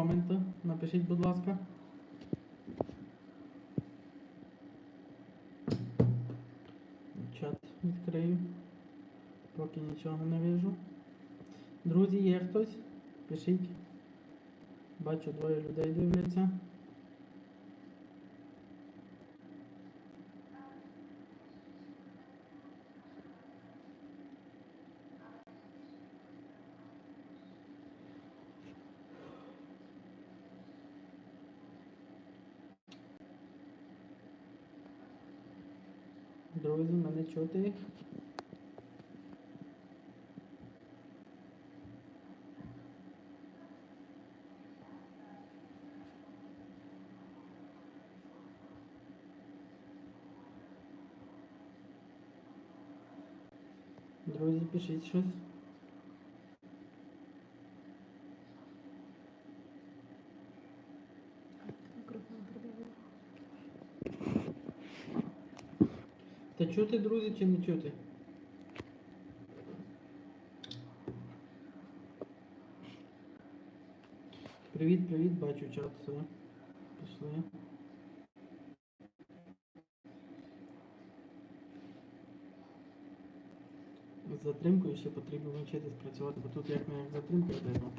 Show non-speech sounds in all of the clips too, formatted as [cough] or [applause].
коменти напишіть, будь ласка. Чат відкрию. Поки нічого не вижу. Друзі, є хтось? Пишіть. Бачу, двоє людей дивляться. Друзі, мене чути. Друзі, пишіть щось. Та чути, друзі, чи не чути? Привіт, привіт, бачу чат, все. Пішли. З затримкою ще потрібно навчитись працювати, бо тут як не як затримка йде. ну.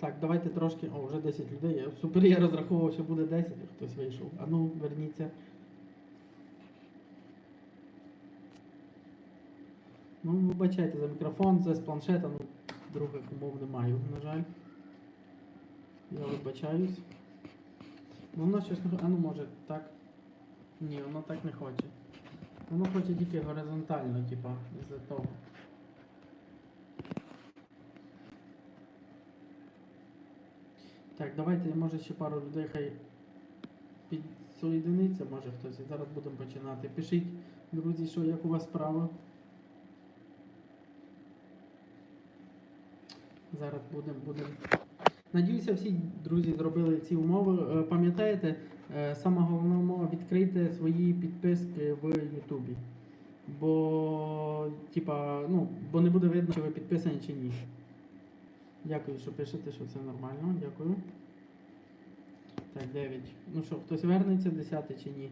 Так, давайте трошки. О, вже 10 людей. Я супер, я розраховував, що буде 10, хтось вийшов. А ну, верніться. Ну, вибачайте за мікрофон, це з планшета, ну, других умов не маю, на жаль. Я вибачаюсь. Ну, воно щось не хоче. А ну може так. Ні, воно так не хоче. Воно хоче тільки горизонтально, типа, із-за того. Так, давайте, може ще пару людей хай підсоєдиниться, може хтось. І зараз будемо починати. Пишіть, друзі, що як у вас справа. Зараз будемо, будемо. Надіюся, всі друзі зробили ці умови. Е, Пам'ятаєте, е, сама головна умова відкрийте свої підписки в Ютубі. Бо, типа, ну, бо не буде видно, чи ви підписані чи ні. Дякую, що пишете, що це нормально. Дякую. Так, 9. Ну що, хтось вернеться 10 чи ні?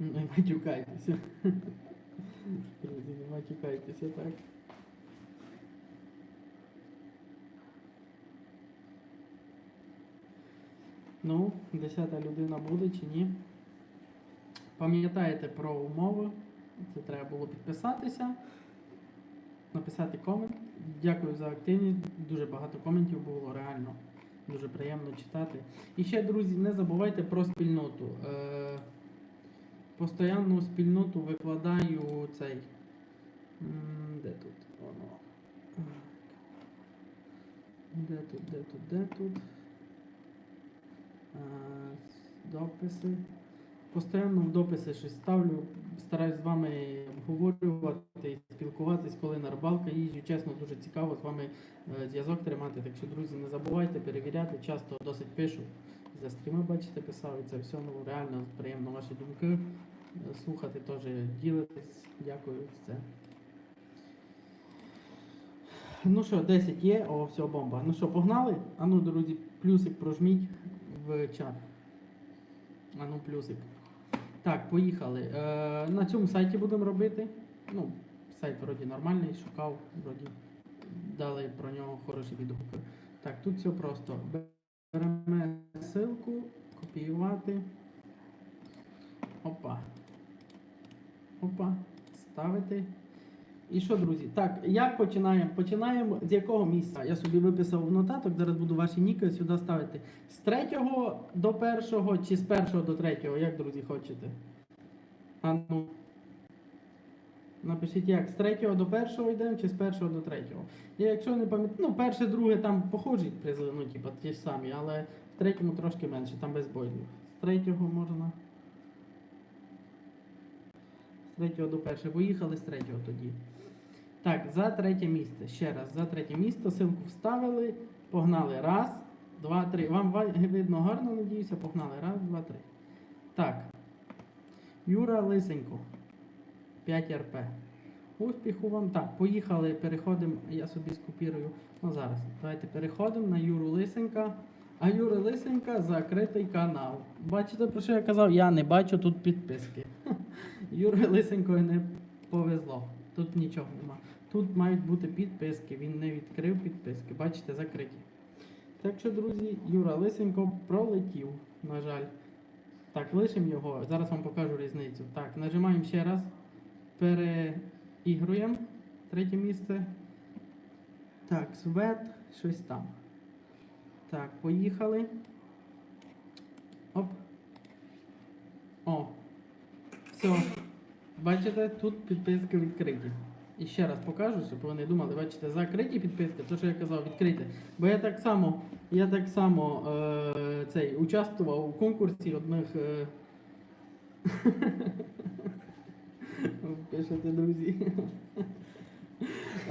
Не матюкайтеся. Друзі, не матюкайтеся, так. Ну, десята людина буде чи ні? Пам'ятаєте про умови. Це треба було підписатися, написати комент. Дякую за активність. Дуже багато коментів було, реально. Дуже приємно читати. І ще, друзі, не забувайте про спільноту. Е, постоянну спільноту викладаю цей. Де тут? Воно. Де тут, де тут, де тут? Е, Дописи. Постоянно в дописи щось ставлю, стараюсь з вами обговорювати спілкуватись, коли на рибалка їжджу. Чесно, дуже цікаво з вами е, зв'язок тримати. Так що, друзі, не забувайте перевіряти, часто досить пишу. За стріми, бачите, писав і це все ну, реально приємно ваші думки. е, Слухати теж ділитись. Дякую за це. Ну що, 10 є, о, все, бомба. Ну що, погнали? А ну, друзі, плюсик прожміть в чат. А ну, плюсик. Так, поїхали. Е, на цьому сайті будемо робити. Ну, сайт вроді нормальний, шукав, вроді дали про нього хороші відгуки. Так, тут все просто. Беремо ссылку, копіювати. Опа. Опа. Ставити. І що, друзі? Так, як починаємо? Починаємо з якого місця? Я собі виписав в нотаток, зараз буду ваші ніки сюди ставити. З третього до першого чи з першого до третього, як, друзі, хочете? А ну. Напишіть як, з третього до першого йдемо чи з першого до третього. Я якщо не пам'ятаю, ну перше, друге там похожі призи, ну типа ті ж самі, але в третьому трошки менше, там без бойлів. З третього можна. З третього до першого. Поїхали з третього тоді. Так, за третє місце. Ще раз, за третє місце. Силку вставили. Погнали. Раз, два, три. Вам видно гарно, надіюся. Погнали. Раз, два, три. Так. Юра Лисенко. 5 РП. Успіху вам. Так, поїхали, переходимо. Я собі скопірую. Ну зараз. Давайте переходимо на Юру Лисенка. А Юра Лисенка закритий канал. Бачите, про що я казав? Я не бачу тут підписки. [laughs] Юрі Лисенко не повезло. Тут нічого. Тут мають бути підписки. Він не відкрив підписки. Бачите, закриті. Так що, друзі, Юра Лисенко пролетів, на жаль. Так, лишимо його. Зараз вам покажу різницю. Так, нажимаємо ще раз. Переігруємо. Третє місце. Так, свет, щось там. Так, поїхали. Оп. О. Все. Бачите, тут підписки відкриті. І ще раз покажу, щоб вони думали, бачите, закриті підписки, то що я казав, відкриті. Бо я так само, я так само е, цей, участвував у конкурсі одних. Е, [laughs] Пишете, друзі.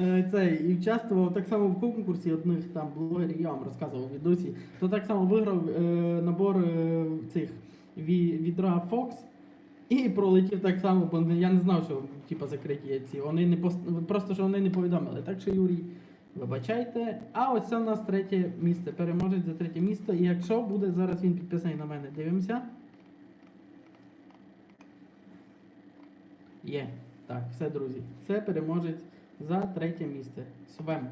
Е, Цей, і участвував так само в конкурсі одних там блогерів, я вам розказував відосі, то так само виграв е, набор е, цих ві- відра Fox і пролетів так само, бо я не знав, що типу, закриті ці. Вони не пост... просто що вони не повідомили. Так що Юрій, вибачайте. А ось це в нас третє місце. Переможець за третє місце. І якщо буде зараз він підписаний на мене, дивимося. Є. Так, все, друзі. Це переможець за третє місце. Свем.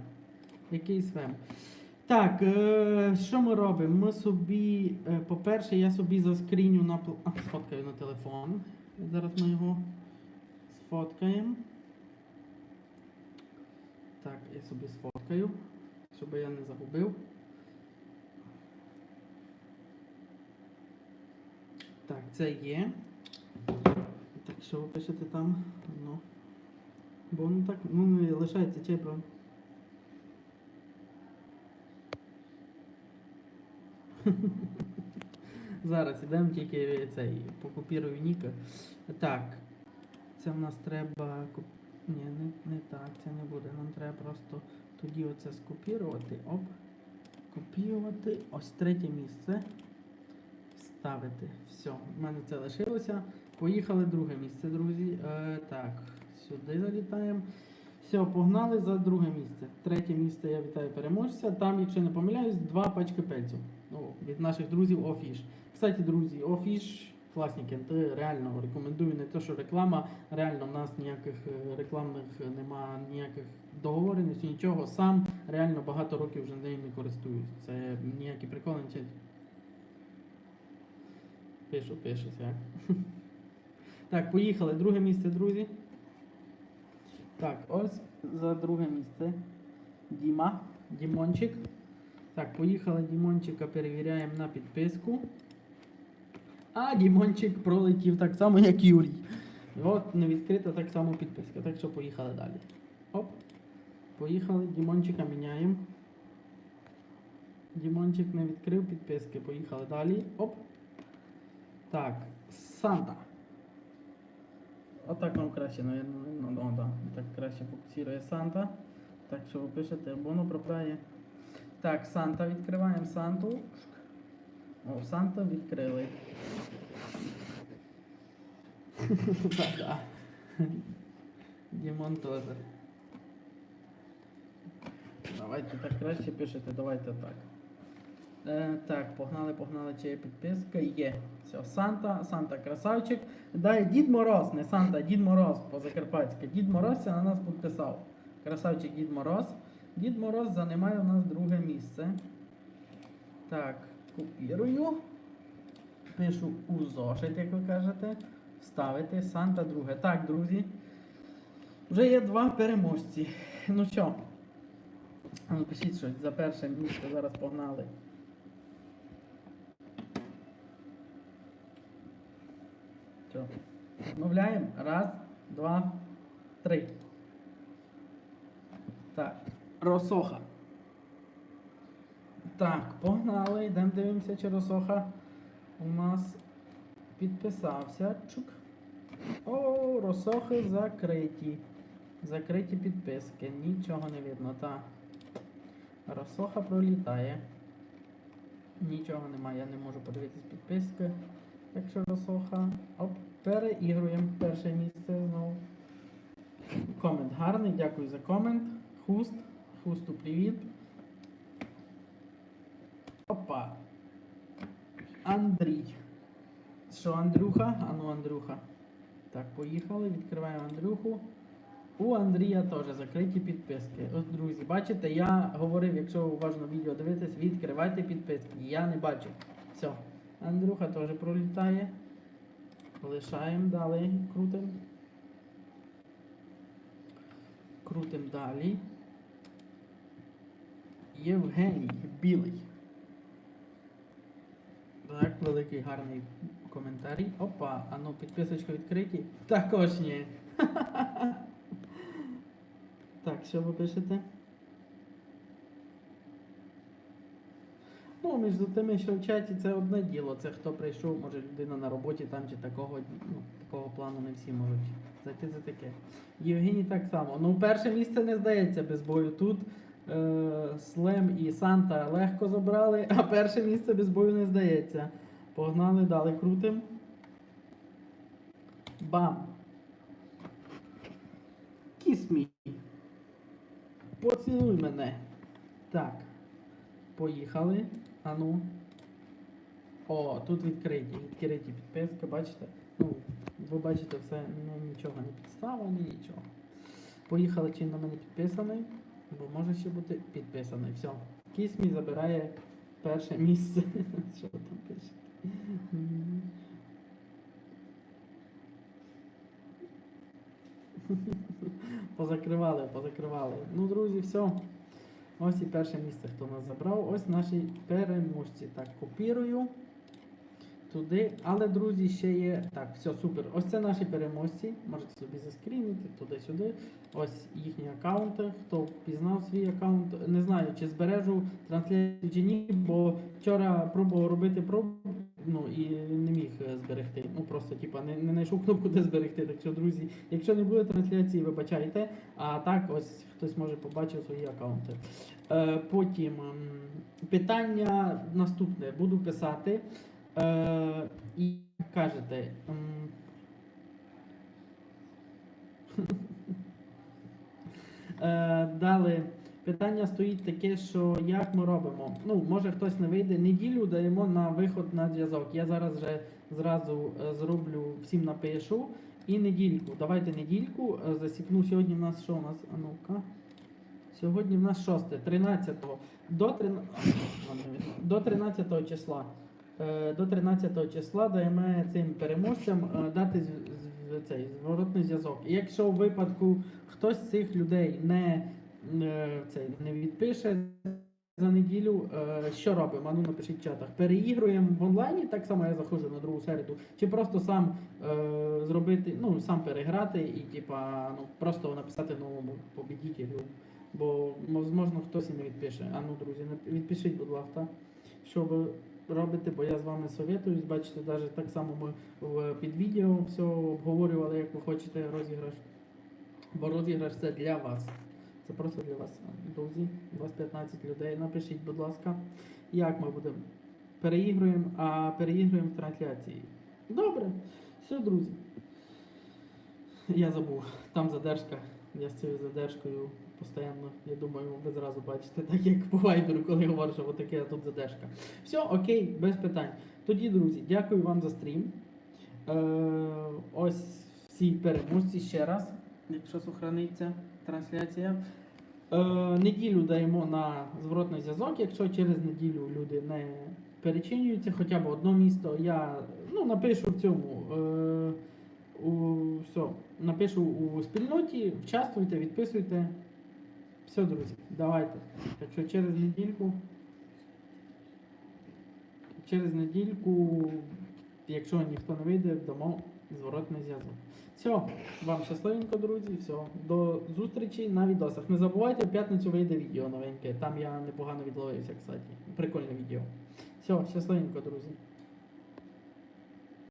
Який свем? Так, е, що ми робимо? Ми собі, е, по-перше, я собі заскріню на пл- а, сфоткаю на телефон. Зараз ми його сфоткаємо. Так, я собі сфоткаю, щоб я не загубив. Так, це є. Так, що ви пишете там? Ну. Бо ну так, ну не лишається чей про. [laughs] Зараз ідемо тільки цей покупірую ніка. Так. Це в нас треба. Ні, не, не так, це не буде. Нам треба просто тоді оце скопірувати. Оп. Копіювати. Ось третє місце. Вставити. Все. У мене це лишилося. Поїхали друге місце, друзі. Е, так, сюди залітаємо. Все, погнали за друге місце. Третє місце я вітаю переможця. Там, якщо не помиляюсь, два пачки пельцю. Ну, від наших друзів Офіш. Кстати, друзі, Офіш, класні кенти, реально рекомендую не те, що реклама. Реально, в нас ніяких е, рекламних нема, ніяких договореностей, нічого. Сам реально багато років вже ними користуюсь. Це ніякі приколи. Пишу, пишу, як. [laughs] Так, поїхали. Друге місце, друзі. Так, ось за друге місце. Діма, Дімончик. Так, поїхали Дімончика, перевіряємо на підписку. А Дімончик пролетів так само, як Юрій. От не відкрита так само підписка. Так що поїхали далі. Оп. Поїхали, Дімончика міняємо. Дімончик не відкрив підписки. Поїхали далі. Оп. Так, Санта. Отак вам краще, наверное, ну, ну, да. Так краще фокусує Санта. Так що ви пишете, або воно пропрає. Так, Санта відкриваємо Санту. О, Санта відкрили. [laughs] Дімон теж. Давайте так краще пишете, давайте так. Е, так, погнали, погнали, чи є підписка. Є. Все, Санта, Санта красавчик. Дай Дід Мороз, не Санта, Дід Мороз по-закарпатськи. Дід Мороз на нас підписав. Красавчик Дід Мороз. Дід Мороз займає у нас друге місце. Так, копірую. Пишу у зошит, як ви кажете. Ставити Санта друге. Так, друзі. Вже є два переможці. Ну що? А Ну, щось за перше місце, зараз погнали. Що? Мовляємо. Раз, два, три. Так. Росоха. Так, погнали. Йдемо дивимося, чи Росоха у нас підписався. Чук. О, Росохи закриті. Закриті підписки. Нічого не видно. Так. Росоха пролітає. Нічого немає, я не можу подивитись підписки. якщо Росоха. Оп, переігруємо перше місце знову. Комент гарний, дякую за комент. Хуст. Хусту привіт. Опа. Андрій. Що, Андрюха? Ану, Андрюха. Так, поїхали, відкриваємо Андрюху. У Андрія теж закриті підписки. Ось, друзі, бачите, я говорив, якщо уважно відео дивитесь, відкривайте підписки. Я не бачу. Все. Андрюха теж пролітає. Лишаємо далі, крутим. Крутим далі. Євгеній Білий. Так, великий гарний коментарій. Опа, а ну підписочка відкриті. Також ні. [laughs] Так, що ви пишете? Ну, між тими, що в чаті, це одне діло. Це хто прийшов, може людина на роботі там чи такого, ну, такого плану не всі можуть зайти за таке. Євгеній так само. Ну, перше місце не здається без бою. Тут Слем і Санта легко забрали, а перше місце без бою не здається. Погнали, далі крутим. Бам! Kiss. Поцілуй мене. Так. Поїхали. Ану. О, тут відкриті. Відкриті підписки, бачите? Ну, ви бачите, все ну, нічого не підстава, ні нічого. Поїхали, чи на мене підписаний, бо може ще бути підписаний. Все. Кісмі забирає перше місце. [laughs] Що там пише? [laughs] Позакривали, позакривали. Ну, друзі, все. Ось і перше місце, хто нас забрав. Ось наші переможці. Так, копірую туди. Але, друзі, ще є. Так, все, супер. Ось це наші переможці. Можете собі заскрінити туди-сюди. Ось їхні аккаунти. Хто впізнав свій аккаунт. Не знаю, чи збережу трансляцію чи ні, бо вчора пробував робити проб. Ну і не міг е, зберегти. Ну просто типа не, не знайшов кнопку, де зберегти. Так що, друзі, якщо не буде трансляції, вибачайте. А так, ось хтось може побачив свої аккаунти. Е, потім питання наступне буду писати. Е, і кажете. [laughs] Е, далі питання стоїть таке, що як ми робимо? Ну, може хтось не вийде. Неділю даємо на виход на зв'язок. Я зараз вже зразу е, зроблю, всім напишу. І недільку. Давайте недільку. е, Засікну сьогодні в нас що у нас? А ну-ка. Сьогодні в нас 6, 13 до 13, [laughs] до 13 числа. Е, До 13 числа даємо цим переможцям е, дати цей зворотний зв'язок. І якщо в випадку хтось з цих людей не, е, цей, не відпише за неділю, що робимо? Ну напишіть в чатах. Переігруємо в онлайні, так само я заходжу на другу середу, чи просто сам зробити, ну сам переграти і типа ну просто написати новому побідітелю. Бо можливо хтось і не відпише. А ну, друзі, відпишіть, будь ласка, що ви робите, бо я з вами совітуюсь. Бачите, навіть так само ми під відео все обговорювали, як ви хочете розіграш. Бо розіграш це для вас. Це просто для вас, друзі. У вас 15 людей. Напишіть, будь ласка, як ми будемо. Переігруємо, а переігруємо в трансляції. Добре, все, друзі. [laughs] Я забув, там задержка. Я з цією задержкою постійно, я думаю, ви зразу бачите, так як по вайберу, коли я говорю, що таке тут задержка. Все, окей, без питань. Тоді, друзі, дякую вам за стрім. Е, ось всі переможці ще раз, якщо сохраниться трансляція. Е, неділю даємо на зворотний зв'язок. Якщо через неділю люди не перечинюються, хоча б одно місто, я ну, напишу в цьому. Е, все, напишу у спільноті, вчаствуйте, відписуйте. Все, друзі, давайте. Якщо через недільку. Через недільку, якщо ніхто не вийде, дамо зворотний зв'язок. Все, вам щасливенько, друзі. Все, до зустрічі на відосах. Не забувайте, в п'ятницю вийде відео новеньке. Там я непогано відловився, кстати. Прикольне відео. Все, щасливенько, друзі.